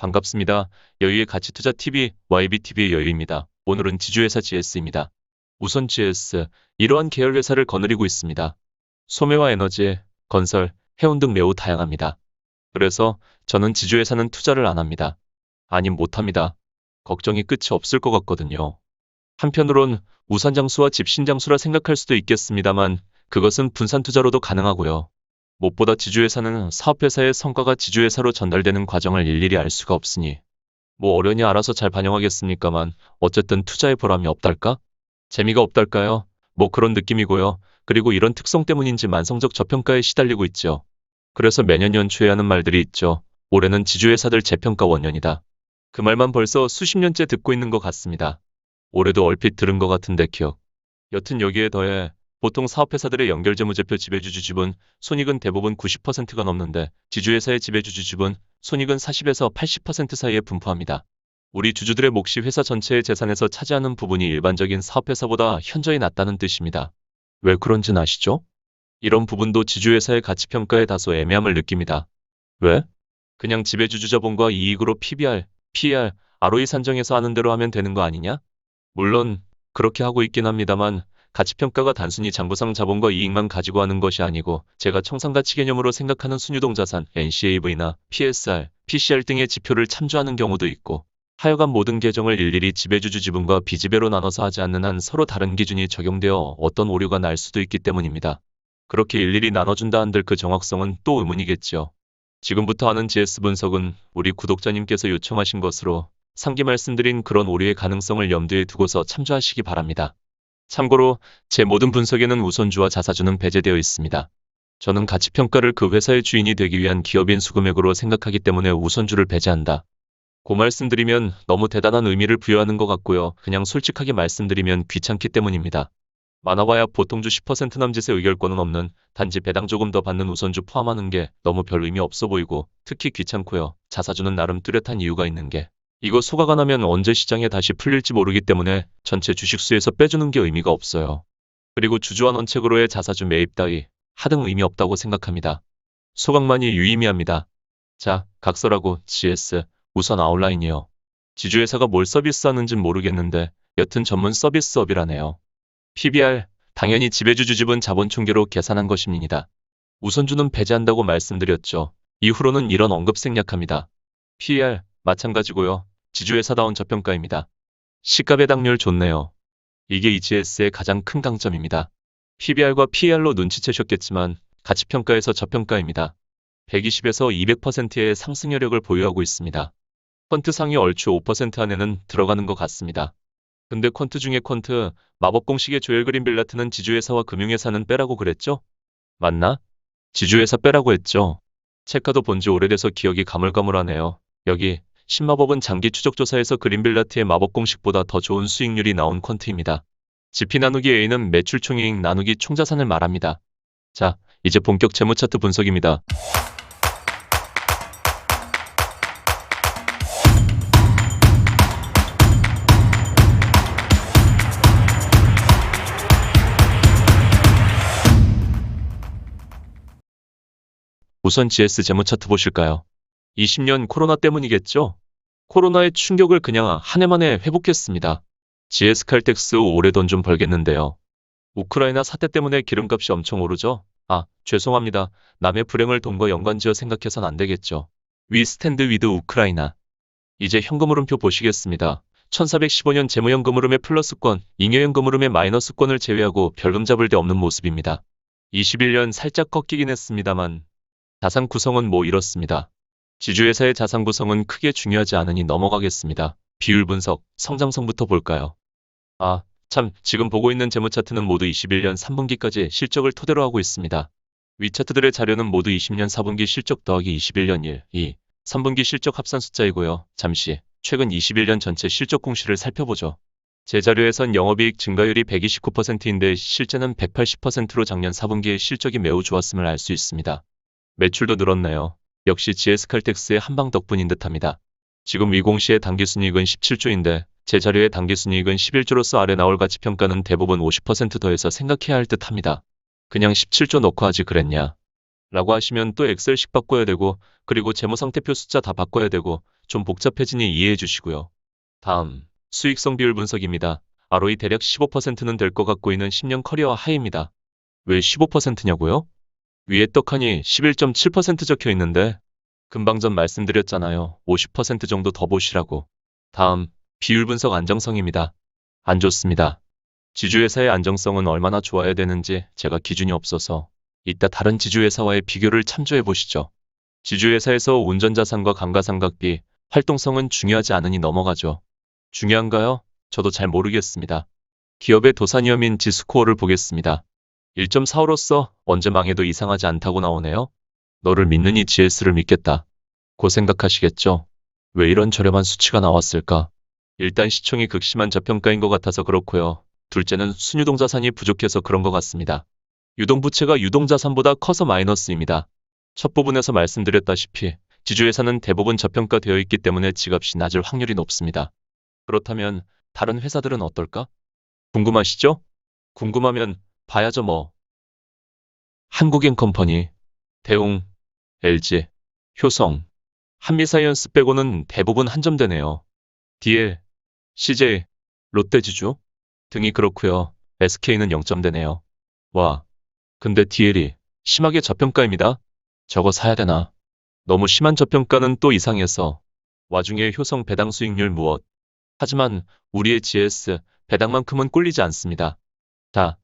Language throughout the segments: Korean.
반갑습니다. 여유의 가치투자 TV, YBTV의 여유입니다. 오늘은 지주회사 GS입니다. 우선 GS, 이러한 계열 회사를 거느리고 있습니다. 소매와 에너지, 건설, 해운 등 매우 다양합니다. 그래서 저는 지주회사는 투자를 안 합니다. 아님 못합니다. 걱정이 끝이 없을 것 같거든요. 한편으론 우산 장수와 집신 장수라 생각할 수도 있겠습니다만 그것은 분산 투자로도 가능하고요. 무엇보다 지주회사는 사업회사의 성과가 지주회사로 전달되는 과정을 일일이 알 수가 없으니 뭐 어련히 알아서 잘 반영하겠습니까만 어쨌든 투자의 보람이 없달까? 재미가 없달까요? 뭐 그런 느낌이고요. 그리고 이런 특성 때문인지 만성적 저평가에 시달리고 있죠. 그래서 매년 연초에 하는 말들이 있죠. 올해는 지주회사들 재평가 원년이다. 그 말만 벌써 수십 년째 듣고 있는 것 같습니다. 올해도 얼핏 들은 것 같은데 기억. 여튼 여기에 더해 보통 사업회사들의 연결재무제표 지배주주 지분, 손익은 대부분 90%가 넘는데 지주회사의 지배주주 지분, 손익은 40에서 80% 사이에 분포합니다. 우리 주주들의 몫이 회사 전체의 재산에서 차지하는 부분이 일반적인 사업회사보다 현저히 낮다는 뜻입니다. 왜 그런지는 아시죠? 이런 부분도 지주회사의 가치평가에 다소 애매함을 느낍니다. 왜? 그냥 지배주주 자본과 이익으로 PBR, PER, ROE 산정해서 하는 대로 하면 되는 거 아니냐? 물론 그렇게 하고 있긴 합니다만 가치평가가 단순히 장부상 자본과 이익만 가지고 하는 것이 아니고 제가 청산가치 개념으로 생각하는 순유동 자산, NCAV나 PSR, PCR 등의 지표를 참조하는 경우도 있고 하여간 모든 계정을 일일이 지배주주 지분과 비지배로 나눠서 하지 않는 한 서로 다른 기준이 적용되어 어떤 오류가 날 수도 있기 때문입니다. 그렇게 일일이 나눠준다 한들 그 정확성은 또 의문이겠죠. 지금부터 하는 GS 분석은 우리 구독자님께서 요청하신 것으로 상기 말씀드린 그런 오류의 가능성을 염두에 두고서 참조하시기 바랍니다. 참고로 제 모든 분석에는 우선주와 자사주는 배제되어 있습니다. 저는 가치평가를 그 회사의 주인이 되기 위한 기업인 수금액으로 생각하기 때문에 우선주를 배제한다. 고 말씀드리면 너무 대단한 의미를 부여하는 것 같고요. 그냥 솔직하게 말씀드리면 귀찮기 때문입니다. 많아봐야 보통주 10% 남짓의 의결권은 없는 단지 배당 조금 더 받는 우선주 포함하는 게 너무 별 의미 없어 보이고 특히 귀찮고요. 자사주는 나름 뚜렷한 이유가 있는 게 이거 소가가 나면 언제 시장에 다시 풀릴지 모르기 때문에 전체 주식수에서 빼주는 게 의미가 없어요. 그리고 주주환 원책으로의 자사주 매입 따위 하등 의미 없다고 생각합니다. 소각만이 유의미합니다. 자, 각설하고 GS 우선 아웃라인이요. 지주회사가 뭘 서비스하는진 모르겠는데 여튼 전문 서비스업이라네요. PBR 당연히 지배주주 지분 자본 총계로 계산한 것입니다. 우선주는 배제한다고 말씀드렸죠. 이후로는 이런 언급 생략합니다. PER 마찬가지고요. 지주회사다운 저평가입니다. 시가 배당률 좋네요. 이게 EGS의 가장 큰 강점입니다. PBR과 PER로 눈치채셨겠지만 가치평가에서 저평가입니다. 120에서 200%의 상승 여력을 보유하고 있습니다. 퀀트 상위 얼추 5% 안에는 들어가는 것 같습니다. 근데 퀀트 중에 퀀트, 마법 공식의 조엘 그린 빌라트는 지주회사와 금융회사는 빼라고 그랬죠? 맞나? 지주회사 빼라고 했죠. 체카도 본 지 오래돼서 기억이 가물가물하네요. 여기 신마법은 장기 추적 조사에서 그린빌라트의 마법 공식보다 더 좋은 수익률이 나온 퀀트입니다. GP 나누기 A는 매출 총이익 나누기 총자산을 말합니다. 자, 이제 본격 재무 차트 분석입니다. 우선 GS 재무 차트 보실까요? 20년 코로나 때문이겠죠? 코로나의 충격을 그냥 한 해 만에 회복했습니다. GS 칼텍스 올해 돈 좀 벌겠는데요. 우크라이나 사태 때문에 기름값이 엄청 오르죠? 아, 죄송합니다. 남의 불행을 돈과 연관지어 생각해선 안 되겠죠. 위 스탠드 위드 우크라이나. 이제 현금 흐름표 보시겠습니다. 1415년 재무현금 흐름의 플러스권, 잉여현금 흐름의 마이너스권을 제외하고 별금 잡을 데 없는 모습입니다. 21년 살짝 꺾이긴 했습니다만 자산 구성은 뭐 이렇습니다. 지주회사의 자산 구성은 크게 중요하지 않으니 넘어가겠습니다. 비율 분석, 성장성부터 볼까요? 아, 참, 지금 보고 있는 재무 차트는 모두 21년 3분기까지 실적을 토대로 하고 있습니다. 위 차트들의 자료는 모두 20년 4분기 실적 더하기 21년 1, 2, 3분기 실적 합산 숫자이고요. 잠시 최근 21년 전체 실적 공시를 살펴보죠. 제 자료에선 영업이익 증가율이 129%인데 실제는 180%로 작년 4분기의 실적이 매우 좋았음을 알 수 있습니다. 매출도 늘었네요. 역시 GS칼텍스의 한방 덕분인 듯합니다. 지금 위공시의 당기순이익은 17조인데 제 자료의 당기순이익은 11조로서 아래 나올 가치평가는 대부분 50% 더해서 생각해야 할 듯합니다. 그냥 17조 넣고 하지 그랬냐. 라고 하시면 또 엑셀식 바꿔야 되고 그리고 재무상태표 숫자 다 바꿔야 되고 좀 복잡해지니 이해해 주시고요. 다음 수익성 비율 분석입니다. ROE 대략 15%는 될 것 같고 있는 10년 커리어 하이입니다. 왜 15%냐고요? 위에 떡하니 11.7% 적혀 있는데 금방 전 말씀드렸잖아요. 50% 정도 더 보시라고. 다음 비율 분석 안정성입니다. 안 좋습니다. 지주회사의 안정성은 얼마나 좋아야 되는지 제가 기준이 없어서 이따 다른 지주회사와의 비교를 참조해 보시죠. 지주회사에서 운전자산과 감가상각비, 활동성은 중요하지 않으니 넘어가죠. 중요한가요? 저도 잘 모르겠습니다. 기업의 도산위험인 지스코어를 보겠습니다. 1.45로서 언제 망해도 이상하지 않다고 나오네요. 너를 믿느니 GS를 믿겠다. 고 생각하시겠죠? 왜 이런 저렴한 수치가 나왔을까? 일단 시총이 극심한 저평가인 것 같아서 그렇고요. 둘째는 순유동자산이 부족해서 그런 것 같습니다. 유동부채가 유동자산보다 커서 마이너스입니다. 첫 부분에서 말씀드렸다시피 지주회사는 대부분 저평가되어 있기 때문에 지값이 낮을 확률이 높습니다. 그렇다면 다른 회사들은 어떨까? 궁금하시죠? 궁금하면 봐야죠 뭐. 한국엔컴퍼니, 대웅, LG, 효성, 한미사이언스 빼고는 대부분 한점되네요. DL, CJ, 롯데지주 등이 그렇고요. SK는 0점대네요. 와, 근데 DL이 심하게 저평가입니다. 저거 사야 되나? 너무 심한 저평가는 또 이상해서. 와중에 효성 배당 수익률 무엇? 하지만 우리의 GS 배당만큼은 꿀리지 않습니다. 자,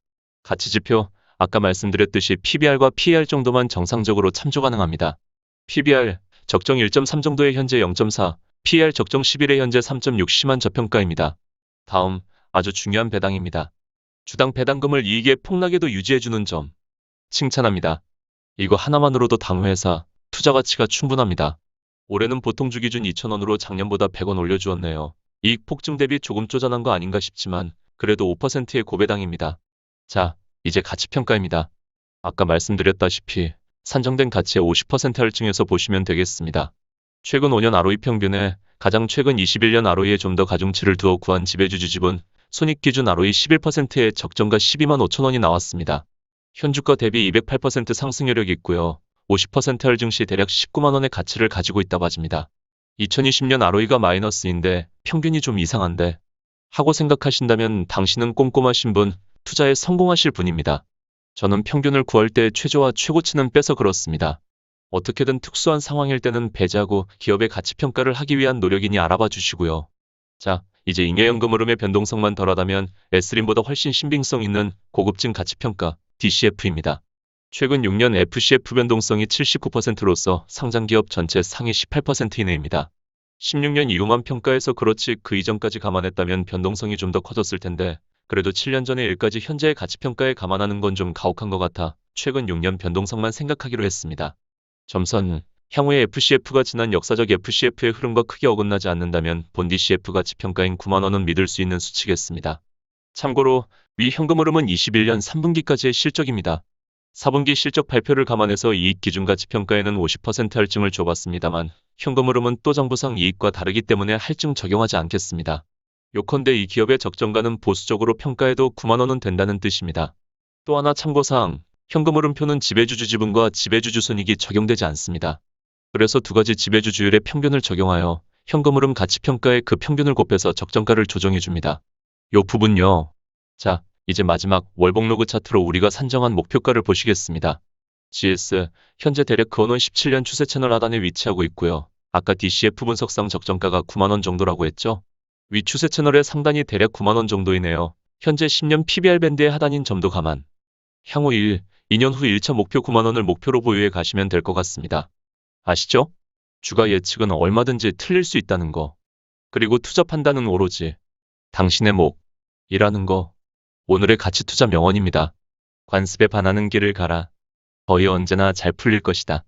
가치지표 아까 말씀드렸듯이 PBR과 PER 정도만 정상적으로 참조 가능합니다. PBR 적정 1.3 정도의 현재 0.4, PER 적정 11의 현재 3.6 심한 저평가입니다. 다음 아주 중요한 배당입니다. 주당 배당금을 이익의 폭락에도 유지해주는 점 칭찬합니다. 이거 하나만으로도 당회사 투자 가치가 충분합니다. 올해는 보통 주 기준 2,000원으로 작년보다 100원 올려주었네요. 이익 폭증 대비 조금 쪼잔한 거 아닌가 싶지만 그래도 5%의 고배당입니다. 자, 이제 가치평가입니다. 아까 말씀드렸다시피 산정된 가치의 50% 할증해서 보시면 되겠습니다. 최근 5년 ROE 평균에 가장 최근 21년 ROE에 좀 더 가중치를 두어 구한 지배주주 지분 손익 기준 ROE 11%의 적정가 12만 5천 원이 나왔습니다. 현주가 대비 208% 상승 여력이 있고요. 50% 할증 시 대략 19만 원의 가치를 가지고 있다 봐집니다. 2020년 ROE가 마이너스인데 평균이 좀 이상한데 하고 생각하신다면 당신은 꼼꼼하신 분, 투자에 성공하실 분입니다. 저는 평균을 구할 때 최저와 최고치는 빼서 그렇습니다. 어떻게든 특수한 상황일 때는 배제하고 기업의 가치 평가를 하기 위한 노력이니 알아봐 주시고요. 자, 이제 잉여연금 흐름의 변동성만 덜하다면 에스린보다 훨씬 신빙성 있는 고급진 가치 평가 DCF입니다. 최근 6년 FCF 변동성이 79%로서 상장기업 전체 상위 18% 이내입니다. 16년 이후만 평가해서 그렇지 그 이전까지 감안했다면 변동성이 좀 더 커졌을 텐데 그래도 7년 전의 일까지 현재의 가치평가에 감안하는 건 좀 가혹한 것 같아 최근 6년 변동성만 생각하기로 했습니다. 점선, 향후에 FCF가 지난 역사적 FCF의 흐름과 크게 어긋나지 않는다면 본 DCF 가치평가인 9만원은 믿을 수 있는 수치겠습니다. 참고로 위 현금 흐름은 21년 3분기까지의 실적입니다. 4분기 실적 발표를 감안해서 이익 기준 가치 평가에는 50% 할증을 줘봤습니다만 현금 흐름은 또 정부상 이익과 다르기 때문에 할증 적용하지 않겠습니다. 요컨대 이 기업의 적정가는 보수적으로 평가해도 9만 원은 된다는 뜻입니다. 또 하나 참고사항, 현금 흐름표는 지배주주 지분과 지배주주 손익이 적용되지 않습니다. 그래서 두 가지 지배주주율의 평균을 적용하여 현금 흐름 가치 평가에 그 평균을 곱해서 적정가를 조정해 줍니다. 요 부분요. 자, 이제 마지막 월봉로그 차트로 우리가 산정한 목표가를 보시겠습니다. GS, 현재 대략 근원 17년 추세 채널 하단에 위치하고 있고요. 아까 DCF 분석상 적정가가 9만원 정도라고 했죠? 위 추세 채널의 상단이 대략 9만원 정도이네요. 현재 10년 PBR 밴드의 하단인 점도 감안. 향후 1, 2년 후 1차 목표 9만원을 목표로 보유해 가시면 될 것 같습니다. 아시죠? 주가 예측은 얼마든지 틀릴 수 있다는 거. 그리고 투자 판단은 오로지 당신의 목이라는 거. 오늘의 가치 투자 명언입니다. 관습에 반하는 길을 가라. 거의 언제나 잘 풀릴 것이다.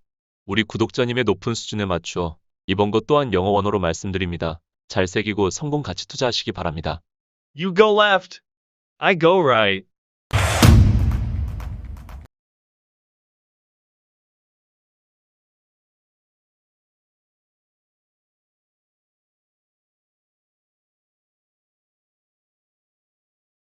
우리 구독자님의 높은 수준에 맞추어 이번 것 또한 영어 원어로 말씀드립니다. 잘 새기고 성공 가치 투자하시기 바랍니다. You go left. I go right.